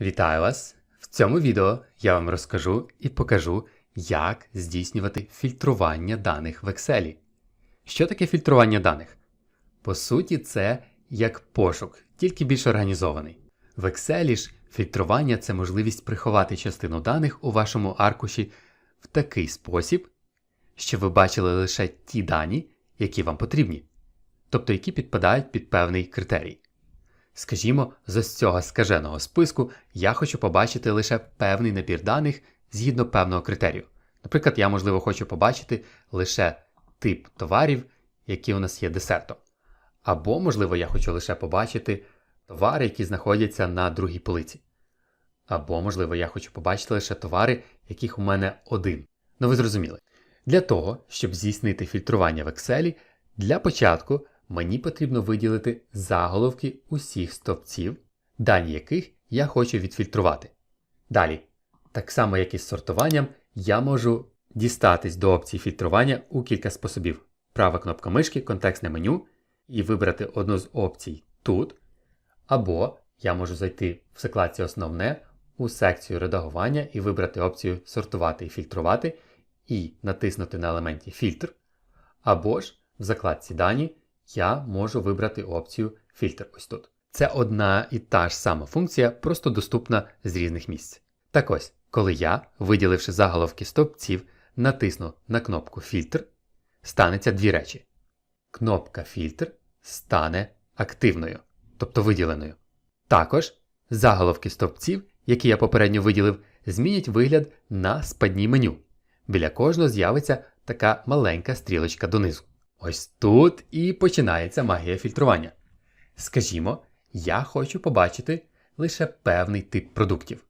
Вітаю вас! В цьому відео я вам розкажу і покажу, як здійснювати фільтрування даних в Excel. Що таке фільтрування даних? По суті, це як пошук, тільки більш організований. В Excel ж фільтрування це можливість приховати частину даних у вашому аркуші в такий спосіб, щоб ви бачили лише ті дані, які вам потрібні, тобто які підпадають під певний критерій. Скажімо, з ось цього скаженого списку я хочу побачити лише певний набір даних згідно певного критерію. Наприклад, я, можливо, хочу побачити лише тип товарів, які у нас є десертом. Або, можливо, я хочу лише побачити товари, які знаходяться на другій полиці. Або, можливо, я хочу побачити лише товари, яких у мене один. Ну ви зрозуміли. Для того, щоб здійснити фільтрування в Excel, для початку мені потрібно виділити заголовки усіх стовпців, дані яких я хочу відфільтрувати. Далі, так само як і з сортуванням, я можу дістатись до опції фільтрування у кілька способів. Права кнопка мишки, контекстне меню і вибрати одну з опцій тут. Або я можу зайти в закладці Основне у секцію редагування і вибрати опцію Сортувати і фільтрувати і натиснути на елементі Фільтр. Або ж в закладці Дані я можу вибрати опцію Фільтр ось тут. Це одна і та ж сама функція, просто доступна з різних місць. Так ось, коли я, виділивши заголовки стовпців, натисну на кнопку Фільтр, станеться дві речі. Кнопка Фільтр стане активною, тобто виділеною. Також заголовки стовпців, які я попередньо виділив, змінять вигляд на спадній меню. Біля кожного з'явиться така маленька стрілочка донизу. Ось тут і починається магія фільтрування. Скажімо, я хочу побачити лише певний тип продуктів.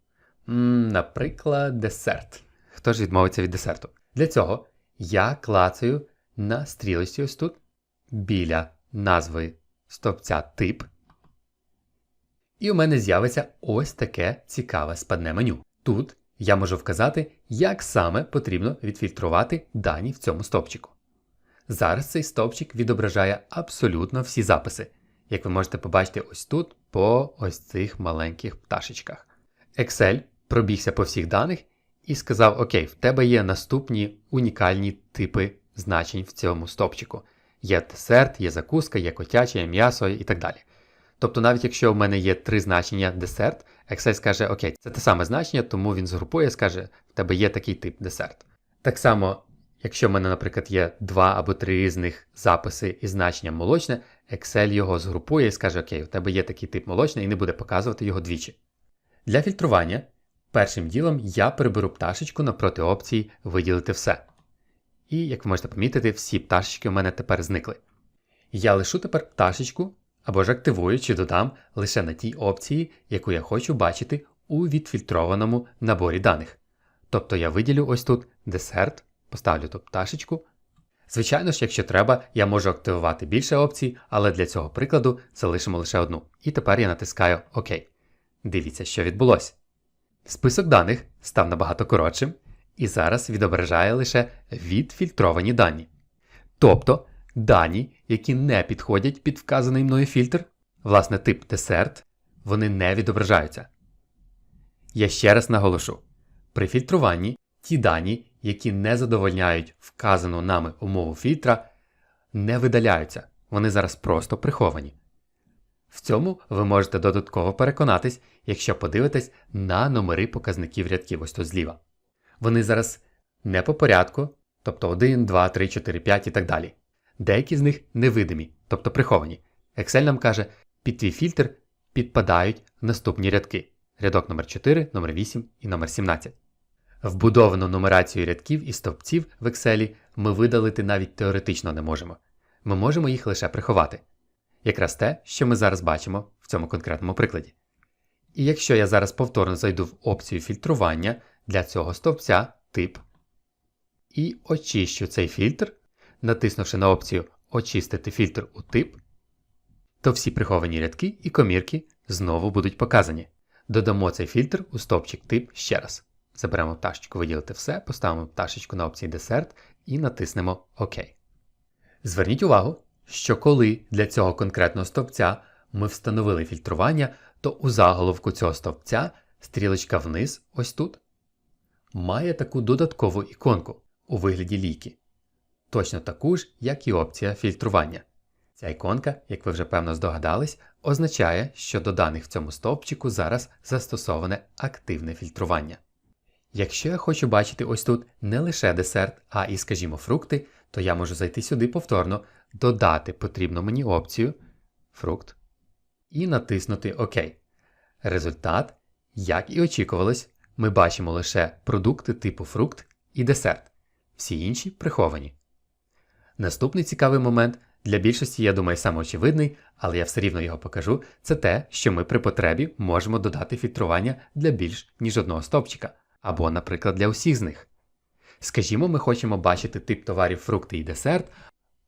Наприклад, десерт. Хто ж відмовиться від десерту? Для цього я клацаю на стрілочці ось тут біля назви стовпця тип. І у мене з'явиться ось таке цікаве спадне меню. Тут я можу вказати, як саме потрібно відфільтрувати дані в цьому стовпчику. Зараз цей стовпчик відображає абсолютно всі записи, як ви можете побачити ось тут по ось цих маленьких пташечках. Excel пробігся по всіх даних і сказав: Окей, в тебе є наступні унікальні типи значень в цьому стовпчику. Є десерт, є закуска, є котяче, є м'ясо і так далі. Тобто, навіть якщо в мене є три значення десерт, Excel скаже, окей, це те саме значення, тому він згрупує скаже, в тебе є такий тип десерт. Так само, якщо в мене, наприклад, є два або три різних записи із значенням молочне, Excel його згрупує і скаже, окей, у тебе є такий тип молочне і не буде показувати його двічі. Для фільтрування першим ділом я переберу пташечку напроти опції Виділити все. І, як ви можете помітити, всі пташечки у мене тепер зникли. Я лишу тепер пташечку або ж активую чи додам лише на тій опції, яку я хочу бачити у відфільтрованому наборі даних. Тобто я виділю ось тут десерт, поставлю тут пташечку. Звичайно ж, якщо треба, я можу активувати більше опцій, але для цього прикладу залишимо лише одну. І тепер я натискаю ОК. Дивіться, що відбулося. Список даних став набагато коротшим і зараз відображає лише відфільтровані дані. Тобто дані, які не підходять під вказаний мною фільтр, власне, тип десерт, вони не відображаються. Я ще раз наголошу: при фільтруванні ті дані, які не задовольняють вказану нами умову фільтра, не видаляються, вони зараз просто приховані. В цьому ви можете додатково переконатись, якщо подивитесь на номери показників рядків ось тут зліва. Вони зараз не по порядку, тобто 1, 2, 3, 4, 5 і так далі. Деякі з них невидимі, тобто приховані. Excel нам каже, під твій фільтр підпадають наступні рядки: рядок номер 4 номер 8 і номер 17. Вбудовану нумерацію рядків і стовпців в Excel ми видалити навіть теоретично не можемо. Ми можемо їх лише приховати. Якраз те, що ми зараз бачимо в цьому конкретному прикладі. І якщо я зараз повторно зайду в опцію фільтрування для цього стовпця тип і очищу цей фільтр, натиснувши на опцію Очистити фільтр у тип, то всі приховані рядки і комірки знову будуть показані. Додамо цей фільтр у стовпчик тип ще раз. Заберемо пташечку виділити все, поставимо пташечку на опції десерт і натиснемо ОК. Зверніть увагу, що коли для цього конкретного стовпця ми встановили фільтрування, то у заголовку цього стовпця стрілочка вниз, ось тут, має таку додаткову іконку у вигляді ліки. Точно таку ж, як і опція фільтрування. Ця іконка, як ви вже певно здогадались, означає, що до даних в цьому стовпчику зараз застосоване активне фільтрування. Якщо я хочу бачити ось тут не лише десерт, а і, скажімо, фрукти, то я можу зайти сюди повторно, додати потрібну мені опцію фрукт і натиснути ОК. Результат, як і очікувалось, ми бачимо лише продукти типу фрукт і десерт, всі інші приховані. Наступний цікавий момент для більшості, я думаю, самоочевидний, але я все рівно його покажу, це те, що ми при потребі можемо додати фільтрування для більш ніж одного стовпчика, або, наприклад, для усіх з них. Скажімо, ми хочемо бачити тип товарів фрукти і десерт,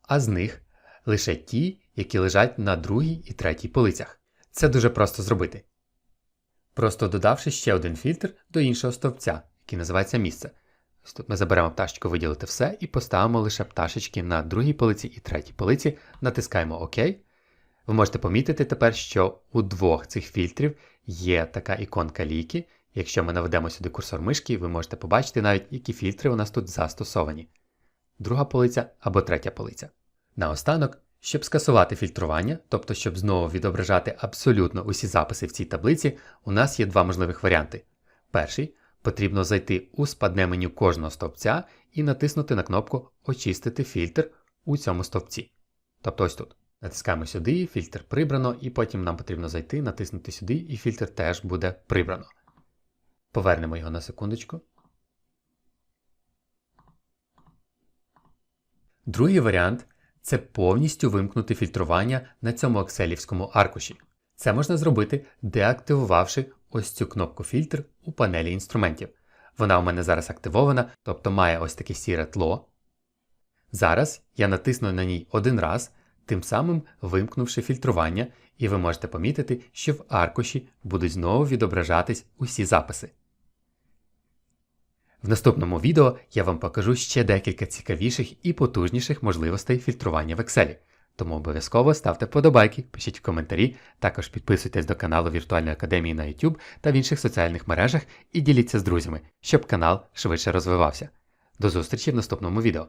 а з них лише ті, які лежать на другій і третій полицях. Це дуже просто зробити. Просто додавши ще один фільтр до іншого стовпця, який називається місце. Ось тут ми заберемо пташечку виділити все і поставимо лише пташечки на другій полиці і третій полиці, натискаємо ОК. Ви можете помітити тепер, що у двох цих фільтрів є така іконка ліки. Якщо ми наведемо сюди курсор мишки, ви можете побачити навіть, які фільтри у нас тут застосовані. Друга полиця або третя полиця. Наостанок, щоб скасувати фільтрування, тобто щоб знову відображати абсолютно усі записи в цій таблиці, у нас є два можливих варіанти. Перший потрібно зайти у спадне меню кожного стовпця і натиснути на кнопку Очистити фільтр у цьому стовпці. Тобто ось тут. Натискаємо сюди, фільтр прибрано, і потім нам потрібно зайти, натиснути сюди, і фільтр теж буде прибрано. Повернемо його на секундочку. Другий варіант це повністю вимкнути фільтрування на цьому екселівському аркуші. Це можна зробити, деактивувавши ось цю кнопку фільтр у панелі інструментів. Вона у мене зараз активована, тобто має ось таке сіре тло. Зараз я натисну на ній один раз, тим самим вимкнувши фільтрування, і ви можете помітити, що в аркуші будуть знову відображатись усі записи. В наступному відео я вам покажу ще декілька цікавіших і потужніших можливостей фільтрування в Excel. Тому обов'язково ставте вподобайки, пишіть в коментарі, також підписуйтесь до каналу Віртуальної академії на YouTube та в інших соціальних мережах і діліться з друзями, щоб канал швидше розвивався. До зустрічі в наступному відео.